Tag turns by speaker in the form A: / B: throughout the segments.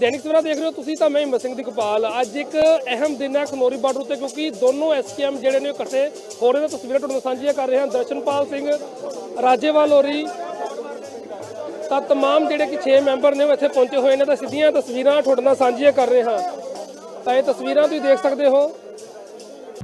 A: ਦੈਨਿਕ ਸਵੇਰਾ ਦੇਖ ਰਹੇ ਹੋ ਤੁਸੀਂ ਤਾਂ ਮੈਂ ਹਿੰਮਤ ਸਿੰਘ ਦੀ ਕਪਾਲ ਅੱਜ ਇੱਕ ਅਹਿਮ ਦਿਨ ਹੈ ਖਨੋਰੀ ਬਾਰਡਰ ਉੱਤੇ ਕਿਉਂਕਿ ਦੋਨੋਂ ਐਸਕੇਐਮ ਜਿਹੜੇ ਨੇ ਉਹ ਇਕੱਠੇ ਹੋ ਰਹੇ ਨੇ। ਤਸਵੀਰਾਂ ਤੁਹਾਡੇ ਨਾਲ ਸਾਂਝੀਆਂ ਕਰ ਰਹੇ ਹਾਂ। ਦਰਸ਼ਨਪਾਲ ਸਿੰਘ, ਰਾਜੇਵਾਲ ਹੋਰੀ, ਤਾਂ ਤਮਾਮ ਜਿਹੜੇ ਕਿ 6 ਮੈਂਬਰ ਨੇ ਉਹ ਇੱਥੇ ਪਹੁੰਚੇ ਹੋਏ ਨੇ ਤਾਂ ਸਿੱਧੀਆਂ ਤਸਵੀਰਾਂ ਤੁਹਾਡੇ ਨਾਲ ਸਾਂਝੀਆਂ ਕਰ ਰਹੇ ਹਾਂ। ਤਾਂ ਇਹ ਤਸਵੀਰਾਂ ਤੁਸੀਂ ਦੇਖ ਸਕਦੇ ਹੋ।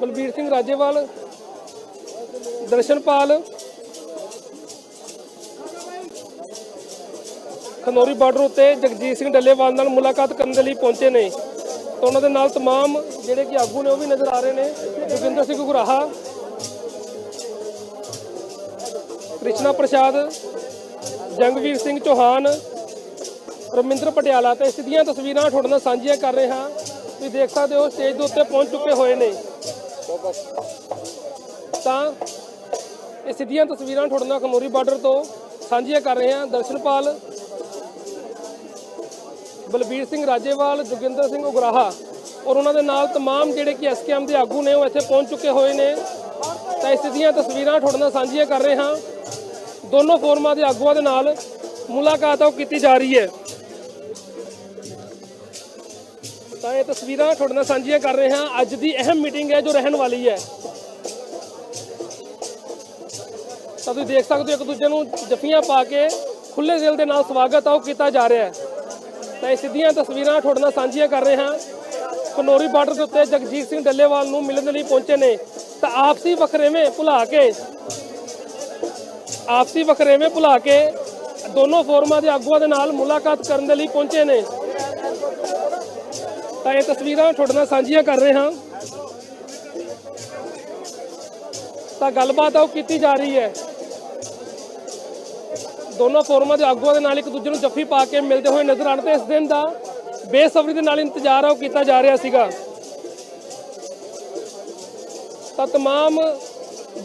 A: ਬਲਬੀਰ ਸਿੰਘ ਰਾਜੇਵਾਲ, ਦਰਸ਼ਨਪਾਲ, ਖਨੌਰੀ ਬਾਰਡਰ ਉੱਤੇ ਜਗਜੀਤ ਸਿੰਘ ਡੱਲੇਵਾਲ ਨਾਲ ਮੁਲਾਕਾਤ ਕਰਨ ਦੇ ਲਈ ਪਹੁੰਚੇ ਨੇ। ਤਾਂ ਉਹਨਾਂ ਦੇ ਨਾਲ ਤਮਾਮ ਜਿਹੜੇ ਕਿ ਆਗੂ ਨੇ ਉਹ ਵੀ ਨਜ਼ਰ ਆ ਰਹੇ ਨੇ। ਜੋਗਿੰਦਰ ਸਿੰਘ ਗੁਰਾਹਾ ਕ੍ਰਿਸ਼ਨਾ ਪ੍ਰਸਾਦ, ਜੰਗਵੀਰ ਸਿੰਘ ਚੌਹਾਨ, ਰਮਿੰਦਰ ਪਟਿਆਲਾ ਤੇ ਸਿੱਧੀਆਂ ਤਸਵੀਰਾਂ ਤੁਹਾਡੇ ਨਾਲ ਸਾਂਝੀਆਂ ਕਰ ਰਹੇ ਹਾਂ। ਤੁਸੀਂ ਦੇਖ ਸਕਦੇ ਹੋ, ਸਟੇਜ ਦੇ ਉੱਤੇ ਪਹੁੰਚ ਚੁੱਕੇ ਹੋਏ ਨੇ। ਤਾਂ ਇਹ ਸਿੱਧੀਆਂ ਤਸਵੀਰਾਂ ਤੁਹਾਡੇ ਨਾਲ ਖਨੌਰੀ ਬਾਰਡਰ ਤੋਂ ਸਾਂਝੀਆਂ ਕਰ ਰਹੇ ਹਾਂ। ਦਰਸ਼ਨਪਾਲ ਬਲਬੀਰ ਸਿੰਘ ਰਾਜੇਵਾਲ, ਜੋਗਿੰਦਰ ਸਿੰਘ ਉਗਰਾਹਾ ਔਰ ਉਹਨਾਂ ਦੇ ਨਾਲ ਤਮਾਮ ਜਿਹੜੇ ਕਿ ਐਸਕੇਐਮ ਦੇ ਆਗੂ ਨੇ ਉਹ ਇੱਥੇ ਪਹੁੰਚ ਚੁੱਕੇ ਹੋਏ ਨੇ। ਤਾਂ ਇਹ ਸਿੱਧੀਆਂ ਤਸਵੀਰਾਂ ਤੁਹਾਡੇ ਨਾਲ ਸਾਂਝੀਆਂ ਕਰ ਰਹੇ ਹਾਂ। ਦੋਨੋਂ ਫੋਰਮਾਂ ਦੇ ਆਗੂਆਂ ਦੇ ਨਾਲ ਮੁਲਾਕਾਤ ਉਹ ਕੀਤੀ ਜਾ ਰਹੀ ਹੈ। ਤਾਂ ਇਹ ਤਸਵੀਰਾਂ ਤੁਹਾਡੇ ਨਾਲ ਸਾਂਝੀਆਂ ਕਰ ਰਹੇ ਹਾਂ। ਅੱਜ ਦੀ ਅਹਿਮ ਮੀਟਿੰਗ ਹੈ, ਜੋ ਰਹਿਣ ਵਾਲੀ ਹੈ। ਤਾਂ ਤੁਸੀਂ ਦੇਖ ਸਕਦੇ ਹੋ, ਇੱਕ ਦੂਜੇ ਨੂੰ ਜੱਫੀਆਂ ਪਾ ਕੇ ਖੁੱਲੇ ਦਿਲ ਦੇ ਨਾਲ ਸਵਾਗਤ ਆ, ਉਹ ਕੀਤਾ ਜਾ ਰਿਹਾ ਹੈ। ਤਾਂ ਇਹ ਸਿੱਧੀਆਂ ਤਸਵੀਰਾਂ ਤੁਹਾਡੇ ਨਾਲ ਸਾਂਝੀਆਂ ਕਰ ਰਹੇ ਹਾਂ। ਖਨੌਰੀ ਬਾਰਡਰ ਦੇ ਉੱਤੇ ਜਗਜੀਤ ਸਿੰਘ ਡੱਲੇਵਾਲ ਨੂੰ ਮਿਲਣ ਦੇ ਲਈ ਪਹੁੰਚੇ ਨੇ। ਤਾਂ ਆਪਸੀ ਵਖਰੇਵੇਂ ਭੁਲਾ ਕੇ, ਆਪਸੀ ਵਖਰੇਵੇਂ ਭੁਲਾ ਕੇ ਦੋਨੋਂ ਫੋਰਮਾਂ ਦੇ ਆਗੂਆਂ ਦੇ ਨਾਲ ਮੁਲਾਕਾਤ ਕਰਨ ਦੇ ਲਈ ਪਹੁੰਚੇ ਨੇ। ਤਾਂ ਇਹ ਤਸਵੀਰਾਂ ਤੁਹਾਡੇ ਨਾਲ ਸਾਂਝੀਆਂ ਕਰ ਰਹੇ ਹਾਂ। ਤਾਂ ਗੱਲਬਾਤ ਉਹ ਕੀਤੀ ਜਾ ਰਹੀ ਹੈ। ਦੋਨੋਂ ਫੋਰਮਾਂ ਦੇ ਆਗੂਆਂ ਦੇ ਨਾਲ ਇੱਕ ਦੂਜੇ ਨੂੰ ਜੱਫੀ ਪਾ ਕੇ ਮਿਲਦੇ ਹੋਏ ਨਜ਼ਰ ਆਉਣ ਤੇ ਇਸ ਦਿਨ ਦਾ ਬੇਸਬਰੀ ਦੇ ਨਾਲ ਇੰਤਜ਼ਾਰ ਉਹ ਕੀਤਾ ਜਾ ਰਿਹਾ ਸੀਗਾ। ਤਾਂ ਤਮਾਮ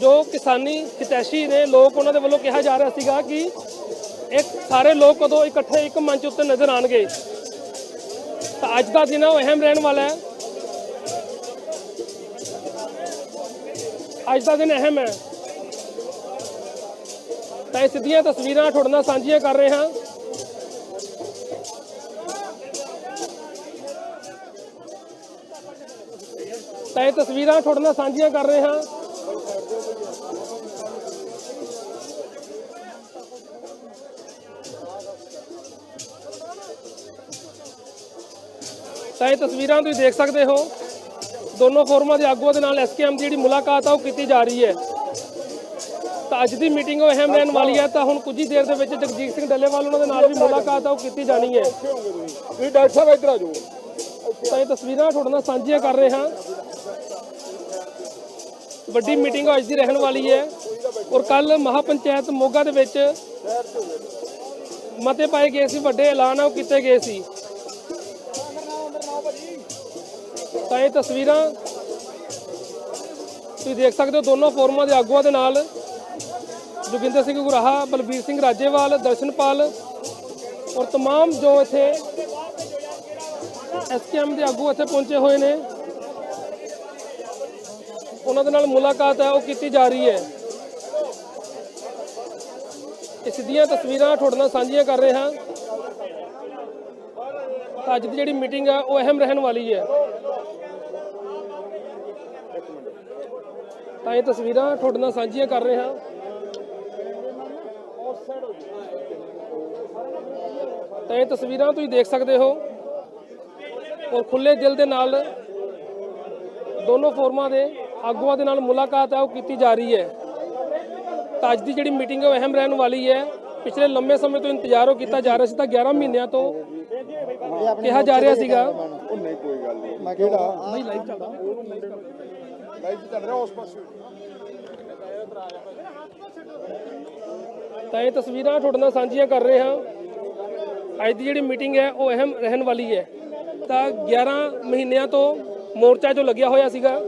A: ਜੋ ਕਿਸਾਨੀ ਹਿਤੈਸ਼ੀ ਨੇ ਲੋਕ ਉਹਨਾਂ ਦੇ ਵੱਲੋਂ ਕਿਹਾ ਜਾ ਰਿਹਾ ਸੀਗਾ ਕਿ ਇੱਕ ਸਾਰੇ ਲੋਕ ਕਦੋਂ ਇਕੱਠੇ ਇੱਕ ਮੰਚ ਉੱਤੇ ਨਜ਼ਰ ਆਣਗੇ ਤਾਂ ਅੱਜ ਦਾ ਦਿਨ ਉਹ ਅਹਿਮ ਰਹਿਣ ਵਾਲਾ ਹੈ। ਅੱਜ ਦਾ ਦਿਨ ਅਹਿਮ ਹੈ। ਤਾਂ ਇਹ ਸਿੱਧੀਆਂ ਤਸਵੀਰਾਂ ਤੁਹਾਡੇ ਨਾਲ ਸਾਂਝੀਆਂ ਕਰ ਰਹੇ ਹਾਂ। ਤਾਂ ਇਹ ਤਸਵੀਰਾਂ ਤੁਹਾਡੇ ਨਾਲ ਸਾਂਝੀਆਂ ਕਰ ਰਹੇ ਹਾਂ। ਤਾਂ ਇਹ ਤਸਵੀਰਾਂ ਤੁਸੀਂ ਦੇਖ ਸਕਦੇ ਹੋ। ਦੋਨੋਂ ਫੋਰਮਾਂ ਦੇ ਆਗੂਆਂ ਦੇ ਨਾਲ ਐਸਕੇਐਮ ਦੀ ਜਿਹੜੀ ਮੁਲਾਕਾਤ ਆ ਉਹ ਕੀਤੀ ਜਾ ਰਹੀ ਹੈ। ਤਾਂ ਅੱਜ ਦੀ ਮੀਟਿੰਗ ਉਹ ਅਹਿਮ ਰਹਿਣ ਵਾਲੀ ਹੈ ਤਾਂ ਹੁਣ ਕੁਝ ਹੀ ਦੇਰ ਦੇ ਵਿੱਚ ਜਗਜੀਤ ਸਿੰਘ ਡੱਲੇਵਾਲ ਉਹਨਾਂ ਦੇ ਨਾਲ ਵੀ ਮੁਲਾਕਾਤ ਆ ਉਹ ਕੀਤੀ ਜਾਣੀ ਹੈ।
B: ਤੁਸੀਂ ਡਾਕਟਰ ਸਾਹਿਬ ਇੱਧਰ ਆ ਜਾਓ।
A: ਤਾਂ ਇਹ ਤਸਵੀਰਾਂ ਤੁਹਾਡੇ ਨਾਲ ਸਾਂਝੀਆਂ ਕਰ ਰਹੇ ਹਾਂ। ਵੱਡੀ ਮੀਟਿੰਗ ਅੱਜ ਦੀ ਰਹਿਣ ਵਾਲੀ ਹੈ ਔਰ ਕੱਲ ਮਹਾਪੰਚਾਇਤ ਮੋਗਾ ਦੇ ਵਿੱਚ ਮਤੇ ਪਾਏ ਗਏ ਸੀ ਵੱਡੇ ਐਲਾਨ ਆ ਉਹ ਕੀਤੇ ਗਏ ਸੀ। ਤਾਂ ਇਹ ਤਸਵੀਰਾਂ ਤੁਸੀਂ ਦੇਖ ਸਕਦੇ ਹੋ ਦੋਨੋਂ ਫੋਰਮਾਂ ਦੇ ਆਗੂਆਂ ਦੇ ਨਾਲ ਜੋਗਿੰਦਰ ਸਿੰਘ ਗੁਰਾਹਾ ਬਲਬੀਰ ਸਿੰਘ ਰਾਜੇਵਾਲ ਦਰਸ਼ਨਪਾਲ ਔਰ तमाम ਜੋ ਇੱਥੇ ਐਸਕੇਐਮ ਦੇ ਆਗੂ ਇੱਥੇ ਪਹੁੰਚੇ ਹੋਏ ਨੇ ਉਹਨਾਂ ਦੇ ਨਾਲ ਮੁਲਾਕਾਤ ਹੈ ਉਹ ਕੀਤੀ ਜਾ ਰਹੀ ਹੈ ਇਹ ਸਿੱਧੀਆਂ ਤਸਵੀਰਾਂ ਤੁਹਾਡੇ ਨਾਲ ਸਾਂਝੀਆਂ ਕਰ ਰਹੇ ਹਾਂ ਤਾਂ ਅੱਜ ਦੀ ਜਿਹੜੀ ਮੀਟਿੰਗ ਹੈ ਉਹ ਅਹਿਮ ਰਹਿਣ ਵਾਲੀ ਹੈ ਤਾਂ ਇਹ ਤਸਵੀਰਾਂ ਤੁਹਾਡੇ ਨਾਲ ਸਾਂਝੀਆਂ ਕਰ ਰਹੇ। ਹਾਂ ਤਾਂ ਇਹ ਤਸਵੀਰਾਂ ਤੁਸੀਂ ਦੇਖ ਸਕਦੇ ਹੋ। ਔਰ ਖੁੱਲੇ ਦਿਲ ਦੇ ਨਾਲ ਦੋਨੋਂ ਫੋਰਮਾਂ ਦੇ ਆਗੂਆਂ ਦੇ ਨਾਲ ਮੁਲਾਕਾਤ ਹੈ ਉਹ ਕੀਤੀ ਜਾ ਰਹੀ ਹੈ। ਤਾਂ ਅੱਜ ਦੀ ਜਿਹੜੀ ਮੀਟਿੰਗ ਹੈ ਉਹ ਅਹਿਮ ਰਹਿਣ ਵਾਲੀ ਹੈ। ਪਿਛਲੇ ਲੰਮੇ ਸਮੇਂ ਤੋਂ ਇੰਤਜ਼ਾਰ ਉਹ ਕੀਤਾ ਜਾ ਰਿਹਾ ਸੀ ਤਾਂ 11 ਮਹੀਨਿਆਂ ਤੋਂ ਕਿਹਾ ਜਾ ਰਿਹਾ ਸੀਗਾ।
B: ਉਹ ਨਹੀਂ ਕੋਈ ਗੱਲ ਨਹੀਂ। ਮੈਂ ਕਿਹੜਾ ਨਹੀਂ ਲਾਈਵ ਚੱਲਦਾ। ਲਾਈਵ ਚੱਲ ਰਿਹਾ ਉਸ ਪਾਸੇ
A: ਤਾਂ ਇਹ ਤਸਵੀਰਾਂ ਤੁਹਾਡੇ ਨਾਲ ਸਾਂਝੀਆਂ ਕਰ ਰਹੇ ਹਾਂ। ਅੱਜ ਦੀ ਜਿਹੜੀ ਮੀਟਿੰਗ ਹੈ, ਉਹ ਅਹਿਮ ਰਹਿਣ ਵਾਲੀ ਹੈ। ਤਾਂ 11 ਮਹੀਨਿਆਂ ਤੋਂ ਮੋਰਚਾ ਜੋ ਲੱਗਿਆ ਹੋਇਆ ਸੀਗਾ,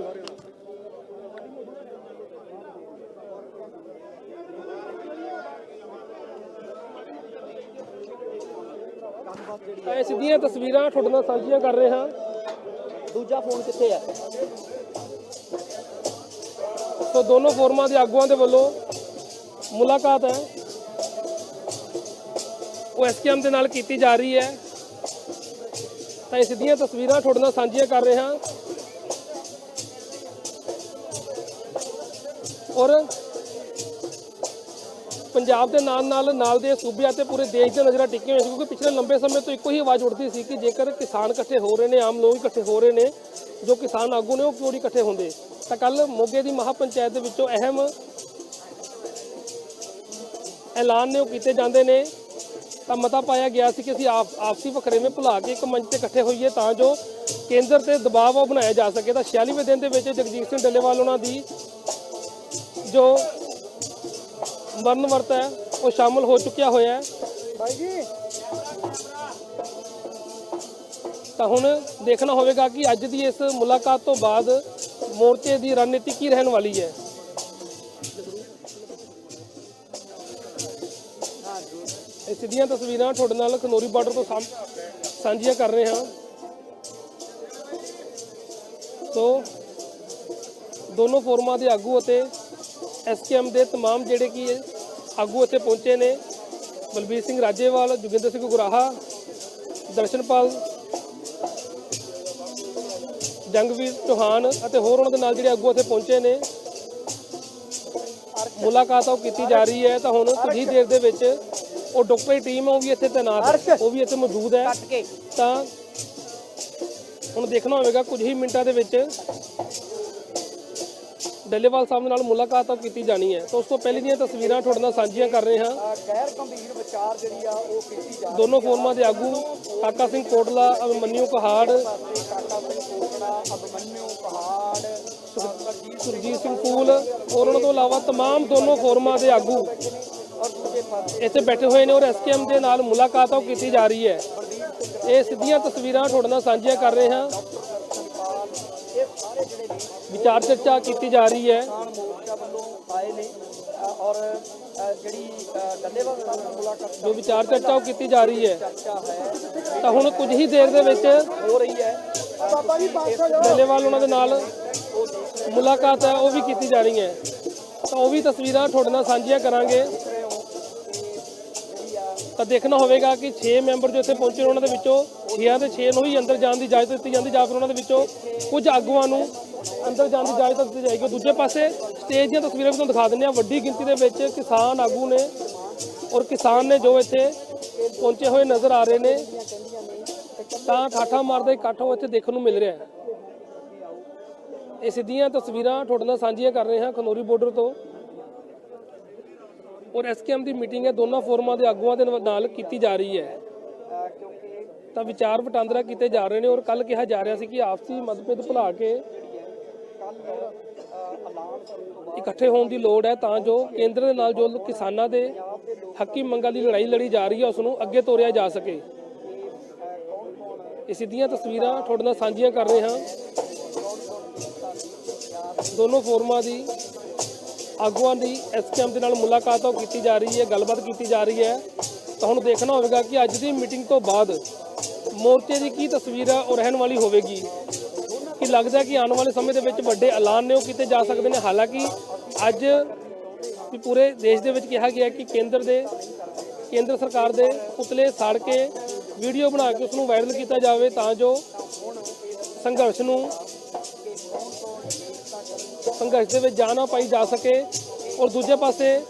A: ਤਾਂ ਇਹ ਸਿੱਧੀਆਂ ਤਸਵੀਰਾਂ ਤੁਹਾਡੇ ਨਾਲ ਸਾਂਝੀਆਂ ਕਰ ਰਹੇ ਹਾਂ।
C: ਦੂਜਾ ਫੋਨ ਕਿੱਥੇ ਹੈ?
A: ਸੋ ਦੋਨੋਂ ਫੋਰਮਾਂ ਦੇ ਆਗੂਆਂ ਦੇ ਵੱਲੋਂ ਮੁਲਾਕਾਤ ਹੈ। ਉਹ ਐਸਕੇਐਮ ਦੇ ਨਾਲ ਕੀਤੀ ਜਾ ਰਹੀ ਹੈ। ਤਾਂ ਇਸ ਦੀਆਂ ਤਸਵੀਰਾਂ ਤੁਹਾਡੇ ਨਾਲ ਸਾਂਝੀਆਂ ਕਰ ਰਹੇ ਹਾਂ। ਔਰ ਪੰਜਾਬ ਦੇ ਨਾਲ ਨਾਲ ਨਾਲ ਦੇ ਸੂਬਿਆਂ ਤੇ ਪੂਰੇ ਦੇਸ਼ ਦੇ ਨਜ਼ਰਾਂ ਟਿਕੀਆਂ ਹੋਈਆਂ ਸੀ, ਕਿਉਂਕਿ ਪਿਛਲੇ ਲੰਬੇ ਸਮੇਂ ਤੋਂ ਇੱਕੋ ਹੀ ਆਵਾਜ਼ ਉੱਠਦੀ ਸੀ ਕਿ ਜੇਕਰ ਕਿਸਾਨ ਇਕੱਠੇ ਹੋ ਰਹੇ ਨੇ, ਆਮ ਲੋਕ ਇਕੱਠੇ ਹੋ ਰਹੇ ਨੇ, ਜੋ ਕਿਸਾਨ ਆਗੂ ਨੇ, ਉਹ ਕਿਉਂ ਨਹੀਂ ਇਕੱਠੇ ਹੁੰਦੇ? ਤਾਂ ਕੱਲ ਮੋਗੇ ਦੀ ਮਹਾਪੰਚਾਇਤ ਦੇ ਵਿੱਚੋਂ ਅਹਿਮ ਐਲਾਨ ਨੇ ਉਹ ਕੀਤੇ ਜਾਂਦੇ ਨੇ। ਤਾਂ ਮਤਾ ਪਾਇਆ ਗਿਆ ਸੀ ਕਿ ਅਸੀਂ ਆਪ, ਆਪਸੀ ਵਖਰੇਵੇਂ ਭੁਲਾ ਕੇ ਇੱਕ ਮੰਚ ਤੇ ਇਕੱਠੇ ਹੋਈਏ ਤਾਂ ਜੋ ਕੇਂਦਰ ਤੇ ਦਬਾਅ ਉਹ ਬਣਾਇਆ ਜਾ ਸਕੇ। ਤਾਂ 46ਵੇਂ ਦਿਨ ਦੇ ਵਿੱਚ ਜਗਜੀਤ ਸਿੰਘ ਡੱਲੇਵਾਲ ਉਹਨਾਂ ਦੀ ਜੋ ਮਰਨ ਵਰਤ ਹੈ ਉਹ ਸ਼ਾਮਲ ਹੋ ਚੁੱਕਿਆ ਹੋਇਆ ਹੈ।
C: ਭਾਈ ਜੀ।
A: ਤਾਂ ਹੁਣ ਦੇਖਣਾ ਹੋਵੇਗਾ ਕਿ ਅੱਜ ਦੀ ਇਸ ਮੁਲਾਕਾਤ ਤੋਂ ਬਾਅਦ ਮੋਰਚੇ ਦੀ ਰਣਨੀਤੀ ਕੀ ਰਹਿਣ ਵਾਲੀ ਹੈ। ਇਹ ਸਿੱਧੀਆਂ ਤਸਵੀਰਾਂ ਤੁਹਾਡੇ ਨਾਲ ਖਨੋਰੀ ਬਾਰਡਰ ਤੋਂ ਸਾਂਝ- ਸਾਂਝੀਆਂ ਕਰ ਰਹੇ ਹਾਂ। ਸੋ ਦੋਨੋਂ ਫੋਰਮਾਂ ਦੇ ਆਗੂ ਅਤੇ ਐਸਕੇਐਮ ਦੇ तमाम ਜਿਹੜੇ ਕੀ ਹੈ ਆਗੂ ਇੱਥੇ ਪਹੁੰਚੇ ਨੇ ਬਲਬੀਰ ਸਿੰਘ ਰਾਜੇਵਾਲ ਜੋਗਿੰਦਰ ਸਿੰਘ ਗੁਰਾਹਾ ਦਰਸ਼ਨਪਾਲ ਜੰਗਵੀਰ ਚੌਹਾਨ ਅਤੇ ਹੋਰ ਉਹਨਾਂ ਦੇ ਨਾਲ ਜਿਹੜੇ ਆਗੂ ਇੱਥੇ ਪਹੁੰਚੇ ਨੇ ਮੁਲਾਕਾਤ ਉਹ ਕੀਤੀ ਜਾ ਰਹੀ ਹੈ ਤਾਂ ਹੁਣ ਕੁਝ ਹੀ ਦੇਰ ਦੇ ਵਿੱਚ ਉਹ ਡਾਕਟਰੀ ਟੀਮ ਹੈ ਉਹ ਵੀ ਇੱਥੇ ਤੈਨਾਤ ਹੈ ਉਹ ਵੀ ਇੱਥੇ ਮੌਜੂਦ ਹੈ
C: ਕੱਟ ਕੇ
A: ਤਾਂ ਹੁਣ ਦੇਖਣਾ ਹੋਵੇਗਾ ਕੁਝ ਹੀ ਮਿੰਟਾਂ ਦੇ ਵਿੱਚ ਡੱਲੇਵਾਲ ਸਾਹਿਬ ਦੇ ਨਾਲ ਮੁਲਾਕਾਤ ਉਹ ਕੀਤੀ ਜਾਣੀ ਹੈ ਤਾਂ ਉਸ ਤੋਂ ਪਹਿਲੇ ਦੀਆਂ ਤਸਵੀਰਾਂ ਤੁਹਾਡੇ ਨਾਲ ਸਾਂਝੀਆਂ ਕਰ ਰਹੇ ਹਾਂ
C: ਗੈਰ ਗੰਭੀਰ ਵਿਚਾਰ ਜਿਹੜੀ ਆ ਉਹ ਕੀਤੀ ਜਾ
A: ਦੋਨੋਂ ਫੋਰਮਾਂ ਦੇ ਆਗੂ ਕਾਕਾ ਸਿੰਘ ਕੋਟਲਾ ਅਭਿਮਨਿਊ ਪਹਾੜ
C: ਕਾਕਾ ਸਿੰਘ ਕੋਟੜਾ ਅਭਮਨਿਊ ਪਹਾੜ ਸਰਜੀਤ
A: ਸੁਰਜੀਤ ਸਿੰਘ ਫੂਲ ਔਰ ਉਹਨਾਂ ਤੋਂ ਇਲਾਵਾ तमाम ਦੋਨੋਂ ਫੋਰਮਾਂ ਦੇ ਆਗੂ
C: ਔਰ ਦੂਜੇ ਪਾਸੇ
A: ਇੱਥੇ ਬੈਠੇ ਹੋਏ ਨੇ ਔਰ ਐਸਕੇਐਮ ਦੇ ਨਾਲ ਮੁਲਾਕਾਤ ਉਹ ਕੀਤੀ ਜਾ ਰਹੀ ਹੈ ਇਹ ਸਿੱਧੀਆਂ ਤਸਵੀਰਾਂ ਤੁਹਾਡੇ ਨਾਲ ਸਾਂਝੀਆਂ ਕਰ ਰਹੇ ਹਾਂ
C: ਇਹ ਸਾਰੇ ਜਿਹੜੇ ਵੀ
A: ਵਿਚਾਰ ਚਰਚਾ ਕੀਤੀ ਜਾ ਰਹੀ ਹੈ।
C: ਕਿਸਾਨ ਮੋਰਚਾ ਵੱਲੋਂ ਆਏ ਨੇ ਅ, ਔਰ ਅ, ਜਿਹੜੀ ਅ, ਡੱਲੇਵਾਲ ਸਾਹਿਬ ਨਾਲ ਮੁਲਾਕਾਤ
A: ਜੋ ਵਿਚਾਰ ਚਰਚਾ ਉਹ ਕੀਤੀ ਜਾ ਰਹੀ ਹੈ।
C: ਚਰਚਾ ਹੈ।
A: ਤਾਂ ਹੁਣ ਕੁਝ ਹੀ ਦੇਰ ਦੇ ਵਿੱਚ
C: ਹੋ ਰਹੀ ਹੈ। ਬਾਬਾ ਜੀ
A: ਡੱਲੇਵਾਲ ਉਹਨਾਂ ਦੇ ਨਾਲ ਮੁਲਾਕਾਤ ਹੈ ਉਹ ਵੀ ਕੀਤੀ ਜਾ ਰਹੀ ਹੈ। ਤਾਂ ਉਹ ਵੀ ਤਸਵੀਰਾਂ ਤੁਹਾਡੇ ਨਾਲ ਸਾਂਝੀਆਂ ਕਰਾਂਗੇ। ਤਾਂ ਦੇਖਣਾ ਹੋਵੇਗਾ ਕਿ 6 ਮੈਂਬਰ ਜੋ ਇੱਥੇ ਪਹੁੰਚੇ ਉਹਨਾਂ ਦੇ ਵਿੱਚੋਂ 6 ਦੇ 6 ਨੂੰ ਹੀ ਅੰਦਰ ਜਾਣ ਦੀ ਇਜਾਜ਼ਤ ਦਿੱਤੀ ਜਾਂਦੀ, ਜਾਂ ਫਿਰ ਉਹਨਾਂ ਦੇ ਵਿੱਚੋਂ ਕੁਝ ਆਗੂਆਂ ਨੂੰ ਅੰਦਰ ਜਾਣ ਦੀ ਇਜਾਜ਼ਤ ਦਿੱਤੀ ਜਾਏਗੀ। ਦੂਜੇ ਪਾਸੇ ਸਟੇਜ ਦੀਆਂ ਤਸਵੀਰਾਂ ਵੀ ਤੁਹਾਨੂੰ ਦਿਖਾ ਦਿੰਦੇ ਆ ਵੱਡੀ ਗਿਣਤੀ ਦੇ ਵਿੱਚ ਕਿਸਾਨ ਆਗੂ ਨੇ ਔਰ ਕਿਸਾਨ ਨੇ ਜੋ ਇੱਥੇ ਪਹੁੰਚੇ ਹੋਏ ਨਜ਼ਰ ਆ ਰਹੇ ਨੇ, ਤਾਂ ਠਾਠਾ ਮਾਰਦਾ ਇਕੱਠ ਉਹ ਇੱਥੇ ਦੇਖਣ ਨੂੰ ਮਿਲ ਰਿਹਾ ਹੈ। ਇਹ ਸਿੱਧੀਆਂ ਤਸਵੀਰਾਂ ਤੁਹਾਡੇ ਨਾਲ ਸਾਂਝੀਆਂ ਕਰ ਰਹੇ ਹਾਂ ਖਨੋਰੀ ਬਾਰਡਰ ਤੋਂ। ਔਰ ਐਸਕੇਐਮ ਦੀ ਮੀਟਿੰਗ ਹੈ, ਦੋਨਾਂ ਫੋਰਮਾਂ ਦੇ ਆਗੂਆਂ ਦੇ ਨਾਲ ਕੀਤੀ ਜਾ ਰਹੀ ਹੈ। ਤਾਂ ਵਿਚਾਰ ਵਟਾਂਦਰਾ ਕੀਤੇ ਜਾ ਰਹੇ ਨੇ ਔਰ ਕੱਲ ਕਿਹਾ ਜਾ ਰਿਹਾ ਸੀ ਕਿ ਆਪਸੀ ਮਤਭੇਦ ਭੁਲਾ ਕੇ ਇਕੱਠੇ ਹੋਣ ਦੀ ਲੋੜ ਹੈ, ਤਾਂ ਜੋ ਕੇਂਦਰ ਦੇ ਨਾਲ ਜੋ ਕਿਸਾਨਾਂ ਦੇ ਹੱਕੀ ਮੰਗਾਂ ਦੀ ਲੜਾਈ ਲੜੀ ਜਾ ਰਹੀ ਹੈ ਉਸ ਨੂੰ ਅੱਗੇ ਤੋਰਿਆ ਜਾ ਸਕੇ। ਇਹ ਸਿੱਧੀਆਂ ਤਸਵੀਰਾਂ ਤੁਹਾਡੇ ਨਾਲ ਸਾਂਝੀਆਂ ਕਰ ਰਹੇ ਹਾਂ। ਦੋਨੋਂ ਫੋਰਮਾਂ ਦੀ ਆਗੂਆਂ ਦੀ ਐਸਕੇਐਮ ਦੇ ਨਾਲ ਮੁਲਾਕਾਤ ਉਹ ਕੀਤੀ ਜਾ ਰਹੀ ਹੈ, ਗੱਲਬਾਤ ਕੀਤੀ ਜਾ ਰਹੀ ਹੈ। ਤਾਂ ਹੁਣ ਦੇਖਣਾ ਹੋਵੇਗਾ ਕਿ ਅੱਜ ਦੀ ਮੀਟਿੰਗ ਤੋਂ ਬਾਅਦ ਮੋਰਚੇ ਦੀ ਕੀ ਤਸਵੀਰ ਹੈ ਉਹ ਰਹਿਣ ਵਾਲੀ ਹੋਵੇਗੀ। ਕਿ ਲੱਗਦਾ ਕਿ ਆਉਣ ਵਾਲੇ ਸਮੇਂ ਦੇ ਵਿੱਚ ਵੱਡੇ ਐਲਾਨ ਨੇ ਉਹ ਕੀਤੇ ਜਾ ਸਕਦੇ ਨੇ। ਹਾਲਾਂਕਿ ਅੱਜ ਵੀ ਪੂਰੇ ਦੇਸ਼ ਦੇ ਵਿੱਚ ਕਿਹਾ ਗਿਆ ਕਿ ਕੇਂਦਰ ਦੇ, ਕੇਂਦਰ ਸਰਕਾਰ ਦੇ ਪੁਤਲੇ ਸਾੜ ਕੇ ਵੀਡੀਓ ਬਣਾ ਕੇ ਉਸ ਨੂੰ ਵਾਇਰਲ ਕੀਤਾ ਜਾਵੇ ਤਾਂ ਜੋ ਸੰਘਰਸ਼ ਨੂੰ ਸੰਘਰਸ਼ ਦੇ ਵਿੱਚ ਜਾਨ ਨਾ ਪਾਈ ਜਾ ਸਕੇ। ਔਰ ਦੂਜੇ ਪਾਸੇ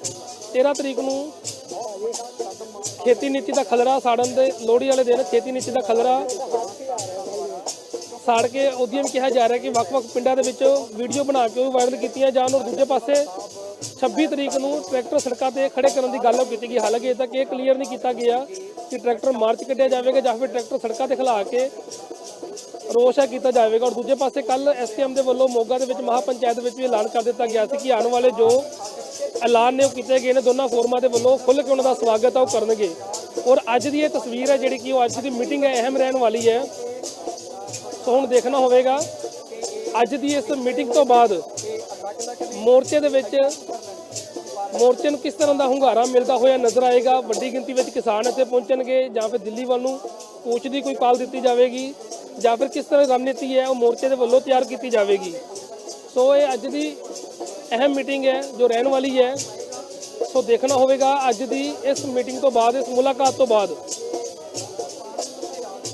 A: 13 ਤਰੀਕ ਨੂੰ ਖੇਤੀ ਨੀਤੀ ਦਾ ਖਲਰਾ ਸਾੜਨ ਦੇ ਲੋਹੜੀ ਵਾਲੇ ਦਿਨ ਖੇਤੀ ਨੀਤੀ ਦਾ ਖਲਰਾ ਸਾੜ ਕੇ ਉਦਯਮ ਕਿਹਾ ਜਾ ਰਿਹਾ ਕਿ ਵੱਖ-ਵੱਖ ਪਿੰਡਾਂ ਦੇ ਵਿੱਚ ਵੀਡੀਓ ਬਣਾ ਕੇ ਉਹ ਵਾਇਰਲ ਕੀਤੀਆਂ ਜਾਣ ਔਰ ਦੂਜੇ ਪਾਸੇ 26 ਤਰੀਕ ਨੂੰ ਟਰੈਕਟਰ ਸੜਕਾਂ ਤੇ ਖੜੇ ਕਰਨ ਦੀ ਗੱਲ ਉਹ ਕੀਤੀ ਗਈ। ਹਾਲਾਂਕਿ ਇਹ ਤੱਕ ਇਹ ਕਲੀਅਰ ਨਹੀਂ ਕੀਤਾ ਗਿਆ ਕਿ ਟਰੈਕਟਰ ਮਾਰਚ ਕੱਢਿਆ ਜਾਵੇਗਾ ਜਾਂ ਫਿਰ ਟਰੈਕਟਰ ਸੜਕਾਂ ਤੇ ਖਲਾ ਕੇ ਰੋਸ਼ ਹੈ ਕੀਤਾ ਜਾਵੇਗਾ ਔਰ ਦੂਜੇ ਪਾਸੇ ਕੱਲ ਐਸਕੇਐਮ ਦੇ ਵੱਲੋਂ ਮੋਗਾ ਦੇ ਵਿੱਚ ਮਹਾਪੰਚਾਇਤ ਵਿੱਚ ਵੀ ਐਲਾਨ ਕਰ ਦਿੱਤਾ ਗਿਆ ਸੀ ਕਿ ਆਉਣ ਵਾਲੇ ਜੋ ਐਲਾਨ ਨੇ ਉਹ ਕੀਤੇ ਗਏ ਨੇ, ਦੋਨਾਂ ਫੋਰਮਾਂ ਦੇ ਵੱਲੋਂ ਖੁੱਲ੍ਹ ਕੇ ਉਹਨਾਂ ਦਾ ਸਵਾਗਤ ਆ, ਉਹ ਕਰਨਗੇ। ਔਰ ਅੱਜ ਦੀ ਇਹ ਤਸਵੀਰ ਹੈ ਜਿਹੜੀ ਕਿ ਉਹ ਅੱਜ ਦੀ ਮੀਟਿੰਗ ਹੈ, ਅਹਿਮ ਰਹਿਣ ਵਾਲੀ ਹੈ। ਸੋ ਹੁਣ ਦੇਖਣਾ ਹੋਵੇਗਾ, ਅੱਜ ਦੀ ਇਸ ਮੀਟਿੰਗ ਤੋਂ ਬਾਅਦ ਮੋਰਚੇ ਦੇ ਵਿੱਚ ਮੋਰਚੇ ਨੂੰ ਕਿਸ ਤਰ੍ਹਾਂ ਦਾ ਹੁੰਗਾਰਾ ਮਿਲਦਾ ਹੋਇਆ ਨਜ਼ਰ ਆਏਗਾ? ਵੱਡੀ ਗਿਣਤੀ ਵਿੱਚ ਕਿਸਾਨ ਇੱਥੇ ਪਹੁੰਚਣਗੇ ਜਾਂ ਫਿਰ ਦਿੱਲੀ ਵੱਲ ਨੂੰ ਕੂਚ ਦੀ ਕੋਈ ਕਾਲ ਦਿੱਤੀ ਜਾਵੇਗੀ? ਜਾਂ ਫਿਰ ਕਿਸ ਤਰ੍ਹਾਂ ਦੀ ਰਣਨੀਤੀ ਹੈ, ਉਹ ਮੋਰਚੇ ਦੇ ਵੱਲੋਂ ਤਿਆਰ ਕੀਤੀ ਜਾਵੇਗੀ। ਸੋ ਇਹ ਅੱਜ ਦੀ ਅਹਿਮ ਮੀਟਿੰਗ ਹੈ, ਜੋ ਰਹਿਣ ਵਾਲੀ ਹੈ। ਸੋ ਦੇਖਣਾ ਹੋਵੇਗਾ ਅੱਜ ਦੀ ਇਸ ਮੀਟਿੰਗ ਤੋਂ ਬਾਅਦ, ਇਸ ਮੁਲਾਕਾਤ ਤੋਂ ਬਾਅਦ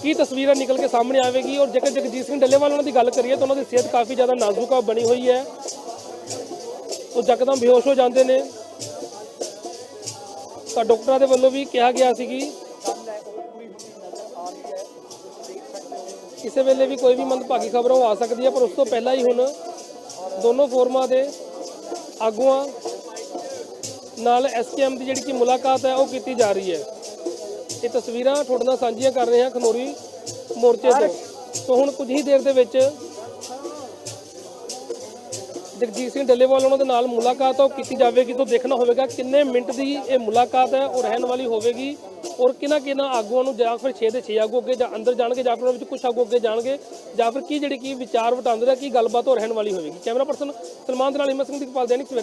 A: ਕੀ ਤਸਵੀਰਾਂ ਨਿਕਲ ਕੇ ਸਾਹਮਣੇ ਆਵੇਗੀ। ਔਰ ਜੇਕਰ ਜਗਜੀਤ ਸਿੰਘ ਡੱਲੇਵਾਲ ਉਹਨਾਂ ਦੀ ਗੱਲ ਕਰੀਏ, ਤਾਂ ਉਹਨਾਂ ਦੀ ਸਿਹਤ ਕਾਫੀ ਜ਼ਿਆਦਾ ਨਾਜ਼ੁਕ ਬਣੀ ਹੋਈ ਹੈ। ਉਹ ਯਕਦਮ ਬੇਹੋਸ਼ ਹੋ ਜਾਂਦੇ ਨੇ। ਤਾਂ ਡਾਕਟਰਾਂ ਦੇ ਵੱਲੋਂ ਵੀ ਕਿਹਾ ਗਿਆ ਸੀ ਕਿ ਕਿਸੇ ਵੇਲੇ ਵੀ ਕੋਈ ਵੀ ਮੰਦਭਾਗੀ ਖਬਰ ਉਹ ਆ ਸਕਦੀ ਹੈ, ਪਰ ਉਸ ਤੋਂ ਪਹਿਲਾਂ ਹੀ ਹੁਣ ਦੋਨੋਂ ਫੋਰਮਾਂ ਦੇ ਆਗੂਆਂ ਨਾਲ ਐਸਕੇਐਮ ਦੀ ਜਿਹੜੀ ਕਿ ਮੁਲਾਕਾਤ ਹੈ, ਉਹ ਕੀਤੀ ਜਾ ਰਹੀ ਹੈ। ਇਹ ਤਸਵੀਰਾਂ ਤੁਹਾਡੇ ਨਾਲ ਸਾਂਝੀਆਂ ਕਰ ਰਹੇ ਹਾਂ ਖਨੋਰੀ ਮੋਰਚੇ ਤੋਂ। ਸੋ ਹੁਣ ਕੁਝ ਹੀ ਦੇਰ ਦੇ ਵਿੱਚ ਜਗਜੀਤ ਸਿੰਘ ਡੱਲੇਵਾਲ ਉਹਨਾਂ ਦੇ ਨਾਲ ਮੁਲਾਕਾਤ ਉਹ ਕੀਤੀ ਜਾਵੇਗੀ। ਤੋਂ ਦੇਖਣਾ ਹੋਵੇਗਾ ਕਿੰਨੇ ਮਿੰਟ ਦੀ ਇਹ ਮੁਲਾਕਾਤ ਹੈ, ਉਹ ਰਹਿਣ ਵਾਲੀ ਹੋਵੇਗੀ। ਔਰ ਕਿਹਨਾਂ ਕਿਹਨਾਂ ਆਗੂਆਂ ਨੂੰ ਜਾਂ ਫਿਰ 6 ਦੇ 6 ਆਗੂ ਅੱਗੇ ਜਾਂ ਅੰਦਰ ਜਾਣਗੇ ਜਾਂ ਫਿਰ ਉਹਨਾਂ ਵਿੱਚ ਕੁਝ ਆਗੂ ਅੱਗੇ ਜਾਣਗੇ ਜਾਂ ਫਿਰ ਕੀ ਜਿਹੜੀ ਕੀ ਵਿਚਾਰ ਵਟਾਂਦਰਾ, ਕੀ ਗੱਲਬਾਤ ਹੋ ਰਹਿਣ ਵਾਲੀ ਹੋਵੇਗੀ। ਕੈਮਰਾ ਪਰਸਨ ਸਲਮਾਨ ਦੇ ਨਾਲ ਹਿੰਮਤ ਸਿੰਘ ਦੀ ਕਪਾਲ ਦੇਣੀ ਸਵੇਰਾ